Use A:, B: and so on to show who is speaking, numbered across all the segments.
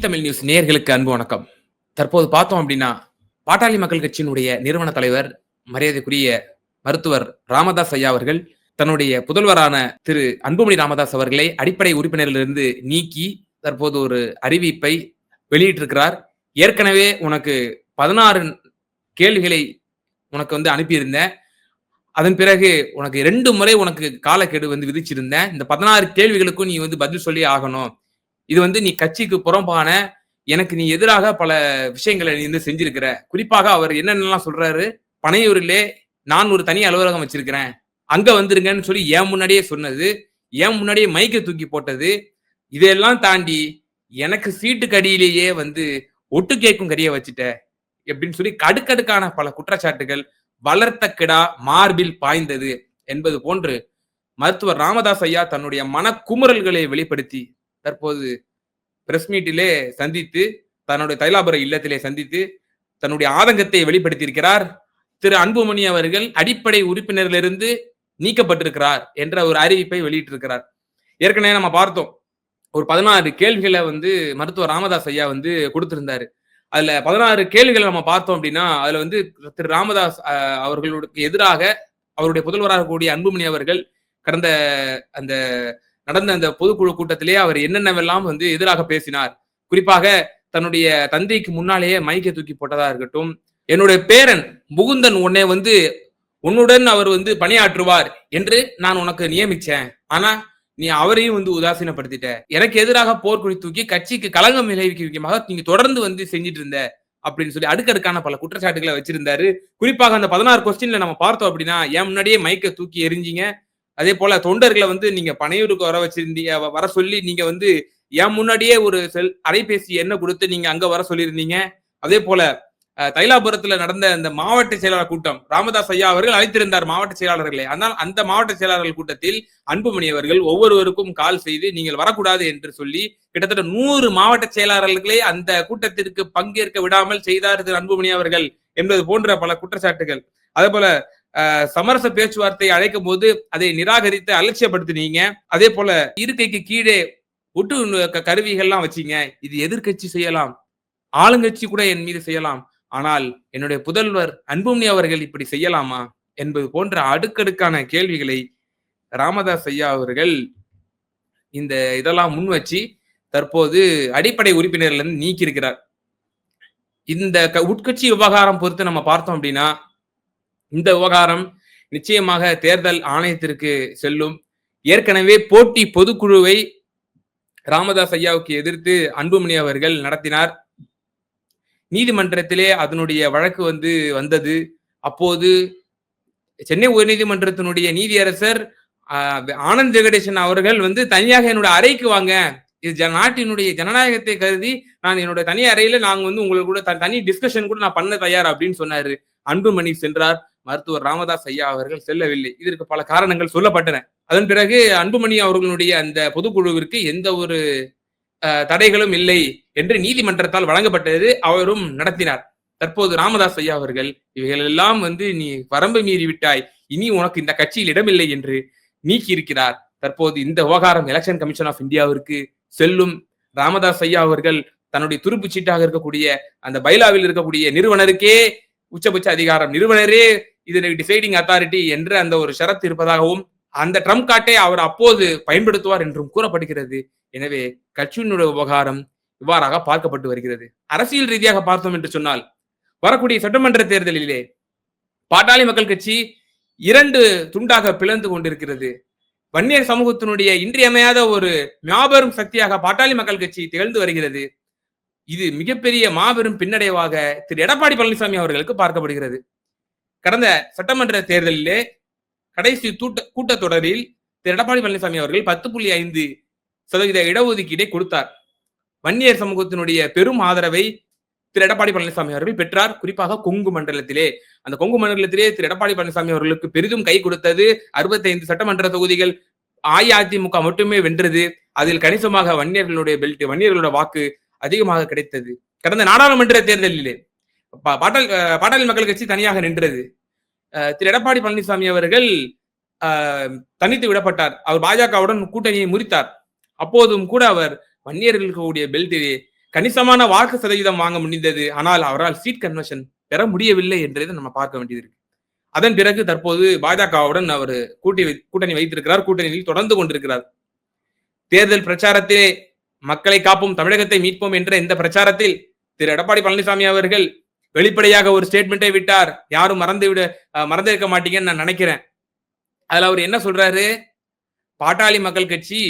A: Tamil news நேயர்களுக்கு அன்பு வணக்கம். தற்போது பார்த்தோம் அப்படின்னா பாட்டாளி மக்கள் கட்சியினுடைய நிறுவன தலைவர் மரியாதைக்குரிய மருத்துவர் ராமதாஸ் ஐயா அவர்கள் தன்னுடைய புதல்வரான திரு அன்புமணி ராமதாஸ் அவர்களை அடிப்படை உறுப்பினரிலிருந்து நீக்கி தற்போது ஒரு அறிவிப்பை வெளியிட்டிருக்கிறார். ஏற்கனவே உனக்கு பதினாறு கேள்விகளை உனக்கு வந்து அனுப்பியிருந்தேன். அதன் பிறகு உனக்கு ரெண்டு முறை உனக்கு காலக்கெடு வந்து விதிச்சிருந்தேன். இந்த பதினாறு கேள்விகளுக்கும் நீ வந்து பதில் சொல்லி ஆகணும். இது வந்து நீ கட்சிக்கு புறம்பான எனக்கு நீ எதிராக பல விஷயங்களை நீ வந்து செஞ்சிருக்கிற. குறிப்பாக அவர் என்னென்னலாம் சொல்றாரு? பனையூரிலே நான் ஒரு தனி அலுவலகம் வச்சிருக்கிறேன். அங்க வந்துருங்கன்னு சொல்லி ஏன் முன்னாடியே சொன்னது. ஏன் முன்னாடியே மைக்கை தூக்கி போட்டது. இதையெல்லாம் தாண்டி எனக்கு சீட்டுக்கு அடியிலேயே வந்து ஒட்டு கேட்கும் கறிய வச்சுட்ட. அப்படின்னு சொல்லி கடுக்கடுக்கான பல குற்றச்சாட்டுகள் வளர்த்த கிடா மார்பில் பாய்ந்தது என்பது போன்று மருத்துவர் ராமதாஸ் ஐயா தன்னுடைய மனக்குமுறல்களை வெளிப்படுத்தி தற்போது பிரஸ் மீட்டிலே சந்தித்து தன்னுடைய தைலாபுர இல்லத்திலே சந்தித்து தன்னுடைய ஆதங்கத்தை வெளிப்படுத்தியிருக்கிறார். திரு அன்புமணி அவர்கள் அடிப்படை உறுப்பினரிலிருந்து நீக்கப்பட்டிருக்கிறார் என்ற ஒரு அறிவிப்பை வெளியிட்டிருக்கிறார். ஏற்கனவே நம்ம பார்த்தோம் ஒரு பதினாறு கேள்விகளை வந்து மருத்துவர் ராமதாஸ் ஐயா வந்து கொடுத்திருந்தாரு. அதுல பதினாறு கேள்விகளை நம்ம பார்த்தோம் அப்படின்னா அதுல வந்து திரு ராமதாஸ் அஹ், அவர்களுக்கு எதிராக அவருடைய புதல்வராக கூடிய அன்புமணி அவர்கள் கடந்த அந்த நடந்த அந்த பொதுக்குழு கூட்டத்திலே அவர் என்னென்னவெல்லாம் வந்து எதிராக பேசினார். குறிப்பாக தன்னுடைய தந்தைக்கு முன்னாலேயே மைக்கை தூக்கி போட்டதா இருக்கட்டும். என்னுடைய பேரன் முகுந்தன் உன்னை வந்து உன்னுடன் அவர் வந்து பணியாற்றுவார் என்று நான் உனக்கு நியமிச்சேன். ஆனா நீ அவரையும் வந்து உதாசீனப்படுத்திட்ட. எனக்கு எதிராக போர்க்குழி தூக்கி கட்சிக்கு களங்கம் விளைவிக்க விதமாக நீங்க தொடர்ந்து வந்து செஞ்சிட்டு இருந்த அப்படின்னு சொல்லி அடுக்கடுக்கான பல குற்றச்சாட்டுகளை வச்சிருந்தாரு. குறிப்பாக அந்த பதினாறு கொஸ்டின்ல நம்ம பார்த்தோம் அப்படின்னா என் முன்னாடியே மைக்கை தூக்கி எரிஞ்சிங்க அதே போல தொண்டர்களை வந்து நீங்க பனையூருக்கு வர வச்சிருந்தீங்க வர சொல்லி நீங்க வந்து என் முன்னாடியே ஒரு செல் அலைபேசி என்ன கொடுத்து நீங்க அங்க வர சொல்லியிருந்தீங்க. அதே போல அஹ், தைலாபுரத்துல நடந்த அந்த மாவட்ட செயலாளர் கூட்டம் ராமதாஸ் ஐயா அவர்கள் அழைத்திருந்தார் மாவட்ட செயலாளர்களை. ஆனால் அந்த மாவட்ட செயலாளர்கள் கூட்டத்தில் அன்புமணி அவர்கள் ஒவ்வொருவருக்கும் கால் செய்து நீங்கள் வரக்கூடாது என்று சொல்லி கிட்டத்தட்ட நூறு மாவட்ட செயலாளர்களே அந்த கூட்டத்திற்கு பங்கேற்க விடாமல் செய்தார் திரு அன்புமணி அவர்கள் என்பது போன்ற பல குற்றச்சாட்டுகள். அதே போல சமரச பேச்சுவார்த்தை அழைக்கும் போது அதை நிராகரித்து அலட்சியப்படுத்தினீங்க. அதே போல இருக்கைக்கு கீழே ஒட்டு கருவிகள்லாம் வச்சீங்க. இது எதிர்க்கட்சி செய்யலாம். ஆளுங்கட்சி கூட என் மீது செய்யலாம். ஆனால் என்னுடைய புதல்வர் அன்புமணி அவர்கள் இப்படி செய்யலாமா என்பது போன்ற அடுக்கடுக்கான கேள்விகளை ராமதாஸ் ஐயா அவர்கள் இந்த இதெல்லாம் முன் வச்சு தற்போது அடிப்படை உறுப்பினர்ல இருந்து இந்த க- உட்கட்சி விவகாரம் பொறுத்து நம்ம பார்த்தோம் அப்படின்னா இந்த விவகாரம் நிச்சயமாக தேர்தல் ஆணையத்திற்கு செல்லும். ஏற்கனவே போட்டி பொதுக்குழுவை ராமதாஸ் ஐயாவுக்கு எதிர்த்து அன்புமணி அவர்கள் நடத்தினார். நீதிமன்றத்திலே அதனுடைய வழக்கு வந்து வந்தது. அப்போது சென்னை உயர்நீதிமன்றத்தினுடைய நீதியரசர் ஆனந்த் ஜெகடேசன் அவர்கள் வந்து தனியாக என்னோட அறைக்கு வாங்க. இது நாட்டினுடைய ஜனநாயகத்தை கருதி நான் என்னோட தனி அறையில நாங்க வந்து உங்களுக்கு கூட த- தனி டிஸ்கஷன் கூட நான் பண்ண தயார் அப்படின்னு சொன்னாரு. அன்புமணி சென்றார். மருத்துவர் ராமதாஸ் ஐயா அவர்கள் செல்லவில்லை. இதற்கு பல காரணங்கள் சொல்லப்பட்டன. அதன் பிறகு அன்புமணி அவர்களுடைய அந்த பொதுக்குழுவிற்கு எந்த ஒரு தடைகளும் இல்லை என்று நீதிமன்றத்தால் வழங்கப்பட்டது அவரும் நடத்தினார். தற்போது ராமதாஸ் ஐயா அவர்கள் இவைகள் எல்லாம் வந்து நீ வரம்பு மீறி விட்டாய். இனி உனக்கு இந்த கட்சியில் இடமில்லை என்று நீக்கி இருக்கிறார் தற்போது இந்த விவகாரம் எலெக்ஷன் கமிஷன் ஆஃப் இந்தியாவிற்கு செல்லும். ராமதாஸ் ஐயா அவர்கள் தன்னுடைய துருப்பு சீட்டாக இருக்கக்கூடிய அந்த பைலாவில் இருக்கக்கூடிய நிறுவனருக்கே உச்சபட்ச அதிகாரம் நிறுவனரே இது டிசைடிங் அத்தாரிட்டி என்று அந்த ஒரு ஷரத்து இருப்பதாகவும் அந்த ட்ரம்ப் காட்டை அவர் அப்போது பயன்படுத்துவார் என்றும் கூறப்படுகிறது. எனவே கட்சியினுடைய விவகாரம் இவ்வாறாக பார்க்கப்பட்டு வருகிறது. அரசியல் ரீதியாக பார்த்தோம் என்று சொன்னால் வரக்கூடிய சட்டமன்ற தேர்தலிலே பாட்டாளி மக்கள் கட்சி இரண்டு துண்டாக பிளந்து கொண்டிருக்கிறது. வன்னியர் சமூகத்தினுடைய இன்றியமையாத ஒரு மாபெரும் சக்தியாக பாட்டாளி மக்கள் கட்சி திகழ்ந்து வருகிறது. இது மிகப்பெரிய மாபெரும் பின்னடைவாக திரு எடப்பாடி பழனிசாமி அவர்களுக்கு பார்க்கப்படுகிறது. கடந்த சட்டமன்ற தேர்தலிலே கடைசி கூட்ட கூட்டத்தொடரில் திரு எடப்பாடி பழனிசாமி அவர்கள் பத்து புள்ளி ஐந்து சதவீத இடஒதுக்கீடை கொடுத்தார். வன்னியர் சமூகத்தினுடைய பெரும் ஆதரவை திரு எடப்பாடி பழனிசாமி அவர்கள் பெற்றார். குறிப்பாக கொங்கு மண்டலத்திலே. அந்த கொங்கு மண்டலத்திலே திரு எடப்பாடி பழனிசாமி அவர்களுக்கு பெரிதும் கை கொடுத்தது அறுபத்தைந்து சட்டமன்ற தொகுதிகள் அஇஅதிமுக மட்டுமே வென்றது. அதில் கணிசமாக வன்னியர்களுடைய பெல்ட் வன்னியர்களுடைய வாக்கு அதிகமாக கிடைத்தது. கடந்த நாடாளுமன்ற தேர்தலிலே பாட்டாளி அஹ், பாட்டாளி மக்கள் கட்சி தனியாக நின்றது. அஹ், திரு. எடப்பாடி பழனிசாமி அவர்கள் தனித்து விடப்பட்டார். அவர் பாஜகவுடன் கூட்டணியை முறித்தார். அப்போதும் கூட அவர் வன்னியர்களுக்கு கூடிய பெல்ட்டிலே கணிசமான வாக்கு சதவீதம் வாங்க முடிந்தது. ஆனால் அவரால் சீட் கன்வர்ஷன் பெற முடியவில்லை என்றதை நம்ம பார்க்க வேண்டியது இருக்கு அதன் பிறகு தற்போது பாஜகவுடன் அவர் கூட்டி வை- கூட்டணி வைத்திருக்கிறார். கூட்டணியில் தொடர்ந்து கொண்டிருக்கிறார். தேர்தல் பிரச்சாரத்திலே மக்களை காப்போம் தமிழகத்தை மீட்போம் என்ற இந்த பிரச்சாரத்தில் திரு. எடப்பாடி பழனிசாமி அவர்கள் வெளிப்படையாக ஒரு ஸ்டேட்மெண்ட்டை விட்டார். யாரும் மறந்து விட மறந்து இருக்க மாட்டீங்கன்னு நான் நினைக்கிறேன். அதுல அவர் என்ன சொல்றாரு? பாட்டாளி மக்கள் கட்சி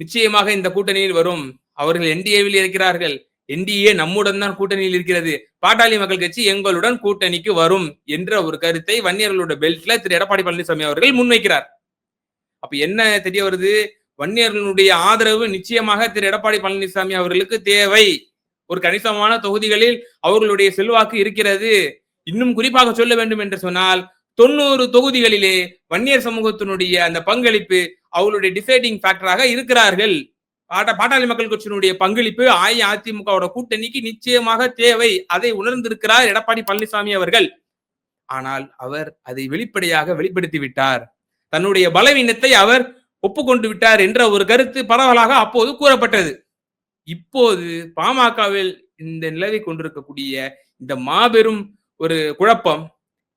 A: நிச்சயமாக இந்த கூட்டணியில் வரும். அவர்கள் என்டிஏவில் இருக்கிறார்கள். என்டிஏ நம்முடன் தான் கூட்டணியில் இருக்கிறது. பாட்டாளி மக்கள் கட்சி எங்களுடன் கூட்டணிக்கு வரும் என்ற ஒரு கருத்தை வன்னியர்களோட பெல்ட்ல திரு. எடப்பாடி பழனிசாமி அவர்கள் முன்வைக்கிறார். அப்ப என்ன தெரிய வருது? வன்னியர்களுடைய ஆதரவு நிச்சயமாக திரு. எடப்பாடி பழனிசாமி அவர்களுக்கு தேவை. ஒரு கணிசமான தொகுதிகளில் அவர்களுடைய செல்வாக்கு இருக்கிறது. இன்னும் குறிப்பாக சொல்ல வேண்டும் என்று சொன்னால் தொண்ணூறு தொகுதிகளிலே வன்னியர் சமூகத்தினுடைய அந்த பங்களிப்பு அவர்களுடைய டிசைடிங் ஃபேக்டராக இருக்கிறார்கள். பாட்ட பாட்டாளி மக்கள் கட்சியினுடைய பங்களிப்பு அஇஅதிமுகவோட கூட்டணிக்கு நிச்சயமாக தேவை. அதை உணர்ந்திருக்கிறார் எடப்பாடி பழனிசாமி அவர்கள். ஆனால் அவர் அதை வெளிப்படையாக வெளிப்படுத்தி விட்டார். தன்னுடைய பலவீனத்தை அவர் ஒப்புக்கொண்டு விட்டார் என்ற ஒரு கருத்து பரவலாக அப்போது கூறப்பட்டது. இப்போது பாமகவில் இந்த நிலவை கொண்டிருக்கக்கூடிய இந்த மாபெரும் ஒரு குழப்பம்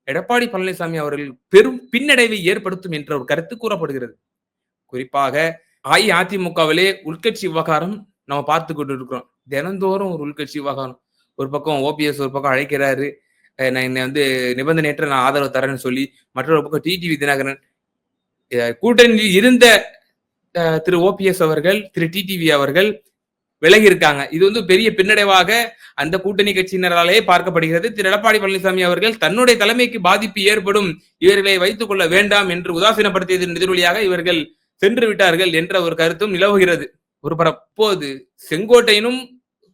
A: எடப்பாடி பழனிசாமி அவர்கள் பெரும் பின்னடைவை ஏற்படுத்தும் என்ற ஒரு கருத்து கூறப்படுகிறது. குறிப்பாக அஇஅதிமுகவிலே உள்கட்சி விவகாரம் நம்ம பார்த்து கொண்டு இருக்கிறோம் தினந்தோறும் ஒரு உள்கட்சி விவகாரம். ஒரு பக்கம் ஓபிஎஸ் ஒரு பக்கம் அழைக்கிறாரு. நான் என்னை வந்து நிபந்தனையற்ற நான் ஆதரவு தரேன்னு சொல்லி மற்றொரு பக்கம் டிடிவி தினகரன். கூட்டணியில் இருந்த திரு ஓபிஎஸ் அவர்கள் திரு டிடிவி அவர்கள் விலகி இருக்காங்க இது வந்து பெரிய பின்னடைவாக அந்த கூட்டணி கட்சியினராலே பார்க்கப்படுகிறது. திரு. எடப்பாடி பழனிசாமி அவர்கள் தன்னுடைய தலைமைக்கு பாதிப்பு ஏற்படும் இவர்களை வைத்துக் கொள்ள வேண்டாம் என்று உதாசீனப்படுத்தியதன் எதிரொலியாக இவர்கள் சென்று விட்டார்கள் என்ற ஒரு கருத்தும் நிலவுகிறது. ஒரு பரப்போது செங்கோட்டையினும்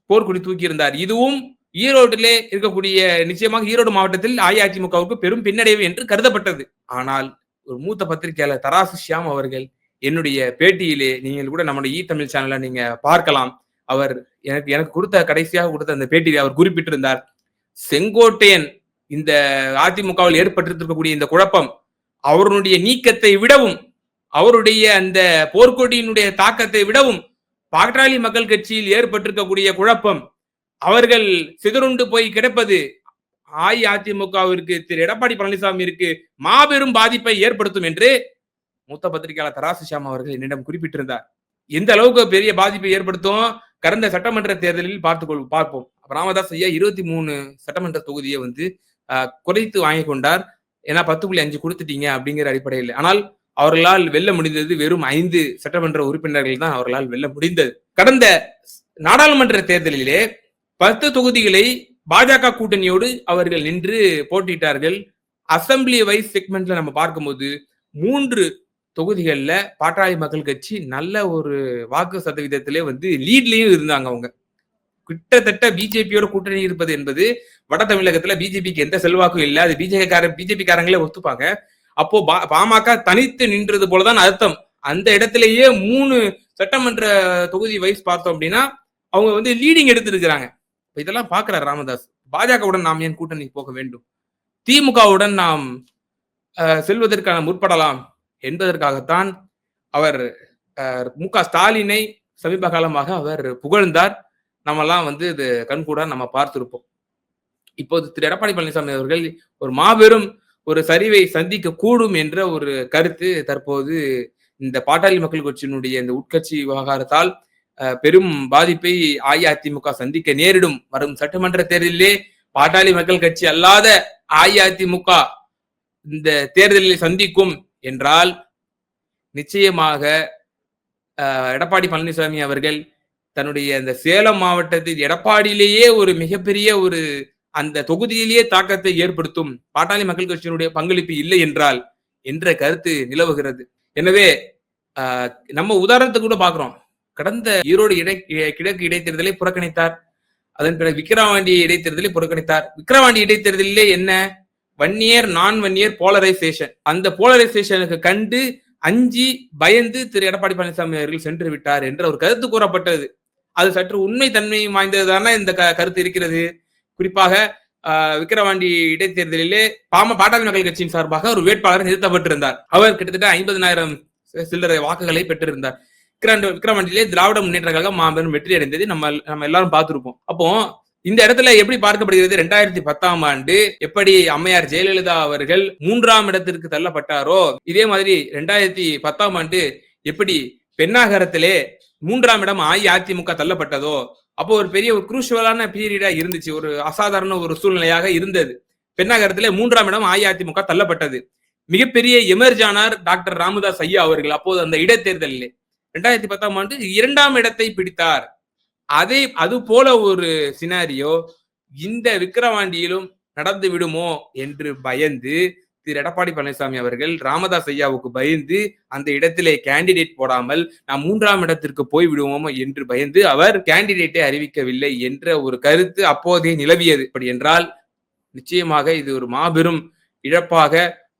A: போர்க்குடி தூக்கியிருந்தார். இதுவும் ஈரோட்டிலே இருக்கக்கூடிய நிச்சயமாக ஈரோடு மாவட்டத்தில் அஇஅதிமுகவுக்கு பெரும் பின்னடைவு என்று கருதப்பட்டது. ஆனால் ஒரு மூத்த பத்திரிகையாளர் தராசு ஷியாம் அவர்கள் என்னுடைய பேட்டியிலே நீங்கள் கூட நம்முடைய ஈ தமிழ் சேனல்ல நீங்க பார்க்கலாம். அவர் எனக்கு எனக்கு கொடுத்த கடைசியாக கொடுத்த அந்த பேட்டியில் அவர் குறிப்பிட்டிருந்தார் செங்கோட்டையன் இந்த அதிமுகவில் ஏற்பட்டிருக்கக்கூடிய இந்த குழப்பம் அவருடைய நீக்கத்தை விடவும் அவருடைய அந்த போர்க்கொடியினுடைய தாக்கத்தை விடவும் பாட்டாளி மக்கள் கட்சியில் ஏற்பட்டிருக்கக்கூடிய குழப்பம் அவர்கள் சிதறுண்டு போய் கிடப்பது அஇஅதிமுகவிற்கு திரு. எடப்பாடி பழனிசாமியிற்கு மாபெரும் பாதிப்பை ஏற்படுத்தும் என்று மூத்த பத்திரிகையாளர் தராசு ஷியாம் அவர்கள் என்னிடம் குறிப்பிட்டிருந்தார். எந்த அளவுக்கு பெரிய பாதிப்பை ஏற்படுத்தும் கடந்த சட்டமன்ற தேர்தலில் பார்த்துக்கொள் பார்ப்போம். ராமதாஸ் ஐயா இருபத்தி மூணு சட்டமன்ற தொகுதியை வந்து குறைத்து வாங்கி கொண்டார். ஏன்னா பத்து புள்ளி அஞ்சு கொடுத்துட்டீங்க அப்படிங்கிற அடிப்படையில். ஆனால் அவர்களால் வெல்ல முடிந்தது வெறும் ஐந்து சட்டமன்ற உறுப்பினர்கள் தான் அவர்களால் வெல்ல முடிந்தது. கடந்த நாடாளுமன்ற தேர்தலிலே பத்து தொகுதிகளை பாஜக கூட்டணியோடு அவர்கள் நின்று போட்டியிட்டார்கள் அசம்பிளி வைஸ் செக்மெண்ட்ல நம்ம பார்க்கும்போது மூன்று தொகுதிகளில் பாட்டாளி மக்கள் கட்சி நல்ல ஒரு வாக்கு சதவீதத்திலே வந்து லீட்லேயும் இருந்தாங்க அவங்க. கிட்டத்தட்ட பிஜேபியோட கூட்டணி இருப்பது என்பது வட தமிழகத்துல பிஜேபிக்கு எந்த செல்வாக்கும் இல்லை. அது பிஜேபி கார பிஜேபி காரங்களே ஒத்துப்பாங்க. அப்போ பா- பாமக தனித்து நின்றது போலதான் அர்த்தம். அந்த இடத்திலேயே மூணு சட்டமன்ற தொகுதி வைஸ் பார்த்தோம் அப்படின்னா அவங்க வந்து லீடிங் எடுத்திருக்கிறாங்க. இதெல்லாம் பாக்குறாரு ராமதாஸ். பாஜகவுடன் நாம் ஏன் கூட்டணி போக வேண்டும்? திமுகவுடன் நாம் செல்வதற்கான முற்படலாம். என்பதற்காகத்தான் அவர் அஹ், மு க ஸ்டாலினை சமீப காலமாக அவர் புகழ்ந்தார். நம்மெல்லாம் வந்து இது கண்கூட நம்ம பார்த்திருப்போம். இப்போது திரு. எடப்பாடி பழனிசாமி அவர்கள் ஒரு மாபெரும் ஒரு சரிவை சந்திக்க கூடும் என்ற ஒரு கருத்து தற்போது இந்த பாட்டாளி மக்கள் கட்சியினுடைய இந்த உட்கட்சி விவகாரத்தால் அஹ், பெரும் பாதிப்பை அஇஅதிமுக சந்திக்க நேரிடும். வரும் சட்டமன்ற தேர்தலிலே பாட்டாளி மக்கள் கட்சி அல்லாத அஇஅதிமுக இந்த தேர்தலில் சந்திக்கும் என்றால் நிச்சயமாக எடப்பாடி பழனிசாமி அவர்கள் தன்னுடைய அந்த சேலம் மாவட்டத்தில் எடப்பாடியிலேயே ஒரு மிகப்பெரிய ஒரு அந்த தொகுதியிலேயே தாக்கத்தை ஏற்படுத்தும் பாட்டாளி மக்கள் கட்சியினுடைய பங்களிப்பு இல்லை என்றால் என்ற கருத்து நிலவுகிறது. எனவே நம்ம உதாரணத்துக்கு கூட பாக்குறோம் கடந்த ஈரோடு இடை கிழக்கு இடைத்தேர்தலை புறக்கணித்தார். அதன் பிறகு விக்கிரவாண்டி இடைத்தேர்தலை புறக்கணித்தார். விக்கிரவாண்டி இடைத்தேர்தலிலே என்ன வன்னியர் நான் வன்னியர் போலரைசேஷன் அந்த போலரைசேஷனுக்கு கண்டு அஞ்சு பயந்து திரு எடப்பாடி பழனிசாமி அவர்கள் சென்று விட்டார் என்ற ஒரு கருத்து கூறப்பட்டது. அது சற்று உண்மை தன்மை வாய்ந்ததுதான இந்த க- கருத்து இருக்கிறது? குறிப்பாக ஆஹ், விக்கிரவாண்டி இடைத்தேர்தலிலே பாம பாட்டாளி மக்கள் கட்சியின் சார்பாக ஒரு வேட்பாளர் நிறுத்தப்பட்டிருந்தார். அவர் கிட்டத்தட்ட ஐம்பதனாயிரம் சில்லறை வாக்குகளை பெற்றிருந்தார். விக்கிரவாண்டியிலே விக்ரவாண்டியிலே திராவிட முன்னேற்ற கழகம் மாபெரும் வெற்றி அடைந்தது நம்ம நம்ம எல்லாரும் பார்த்திருப்போம். அப்போ இந்த இடத்துல எப்படி பார்க்கப்படுகிறது? ரெண்டாயிரத்தி பத்தாம் ஆண்டு எப்படி அம்மையார் ஜெயலலிதா அவர்கள் மூன்றாம் இடத்திற்கு தள்ளப்பட்டாரோ? இதே மாதிரி ரெண்டாயிரத்தி பத்தாம் ஆண்டு எப்படி பெண்ணாகரத்திலே மூன்றாம் இடம் அஇஅதிமுக தள்ளப்பட்டதோ? அப்போ ஒரு பெரிய ஒரு குரூஷுவலான பீரியடா இருந்துச்சு. ஒரு அசாதாரண ஒரு சூழ்நிலையாக இருந்தது. பெண்ணாகரத்திலே மூன்றாம் இடம் அஇஅதிமுக தள்ளப்பட்டது. மிகப்பெரிய எமர்ஜானார் டாக்டர் ராமதாஸ் ஐயா அவர்கள் அப்போது அந்த இடைத்தேர்தலில். ரெண்டாயிரத்தி பத்தாம் ஆண்டு இரண்டாம் இடத்தை பிடித்தார். அதே அது போல ஒரு சினாரியோ இந்த விக்கிரவாண்டியிலும் நடந்து விடுமோ என்று பயந்து திரு எடப்பாடி பழனிசாமி அவர்கள் ராமதாஸ் ஐயாவுக்கு பயந்து அந்த இடத்திலே கேண்டிடேட் போடாமல் நாம் மூன்றாம் இடத்திற்கு போய் விடுவோமோ என்று பயந்து அவர் கேண்டிடேட்டை அறிவிக்கவில்லை என்ற ஒரு கருத்து அப்போதே நிலவியது. அப்படி என்றால் நிச்சயமாக இது ஒரு மாபெரும் இழப்பாக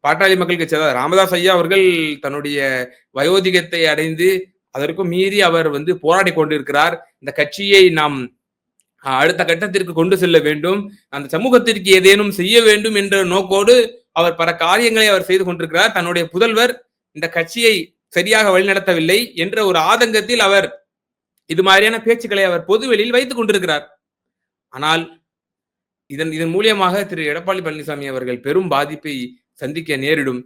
A: பாட்டாளி மக்களுக்கு கட்சி ராமதாஸ் ஐயா அவர்கள் தன்னுடைய வயோதிகத்தை அடைந்து அதற்கும் மீறி அவர் வந்து போராடி கொண்டிருக்கிறார். இந்த கட்சியை நாம் அடுத்த கட்டத்திற்கு கொண்டு செல்ல வேண்டும். அந்த சமூகத்திற்கு ஏதேனும் செய்ய வேண்டும் என்ற நோக்கோடு அவர் பல காரியங்களை அவர் செய்து கொண்டிருக்கிறார். தன்னுடைய புதல்வர் இந்த கட்சியை சரியாக வழிநடத்தவில்லை என்ற ஒரு ஆதங்கத்தில் அவர் இது மாதிரியான பேச்சுக்களை அவர் பொதுவெளியில் வைத்துக் கொண்டிருக்கிறார். ஆனால் இதன் இதன் மூலியமாக திரு. எடப்பாடி பழனிசாமி அவர்கள் பெரும் பாதிப்பை சந்திக்க நேரிடும்.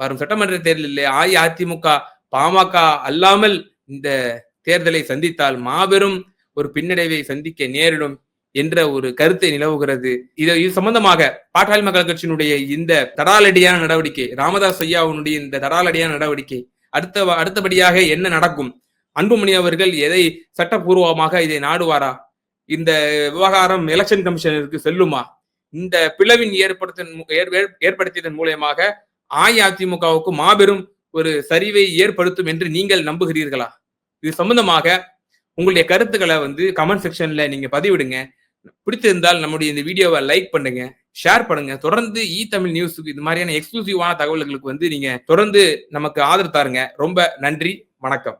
A: வரும் சட்டமன்ற தேர்தலில் அஇஅதிமுக பாமக அல்லாமல் இந்த தேர்தலை சந்தித்தால் மாபெரும் ஒரு பின்னடைவை சந்திக்க நேரிடும் என்ற ஒரு கருத்தை நிலவுகிறது. இது இது சம்பந்தமாக பாட்டாளி மக்கள் கட்சியினுடைய இந்த தடாலடியான நடவடிக்கை ராமதாஸ் ஐயாவுடைய இந்த தடாலடியான நடவடிக்கை அடுத்த அடுத்தபடியாக என்ன நடக்கும்? அன்புமணி அவர்கள் எதை சட்டப்பூர்வமாக இதை நாடுவாரா? இந்த விவகாரம் எலெக்ஷன் கமிஷனருக்கு செல்லுமா? இந்த பிளவின் ஏற்படுத்த ஏற்படுத்தியதன் மூலயமாக அஇஅதிமுகவுக்கு மாபெரும் ஒரு சரிவை ஏற்படுத்தும் என்று நீங்கள் நம்புகிறீர்களா? இது சம்பந்தமாக உங்களுடைய கருத்துக்களை வந்து கமெண்ட் செக்ஷன்ல நீங்க பதிவிடுங்க. பிடித்திருந்தால் நம்முடைய இந்த வீடியோவை லைக் பண்ணுங்க ஷேர் பண்ணுங்க. தொடர்ந்து இ தமிழ் நியூஸுக்கு இது மாதிரியான எக்ஸ்க்ளூசிவான தகவல்களுக்கு வந்து நீங்க தொடர்ந்து நமக்கு ஆதரவு தாருங்க. ரொம்ப நன்றி வணக்கம்.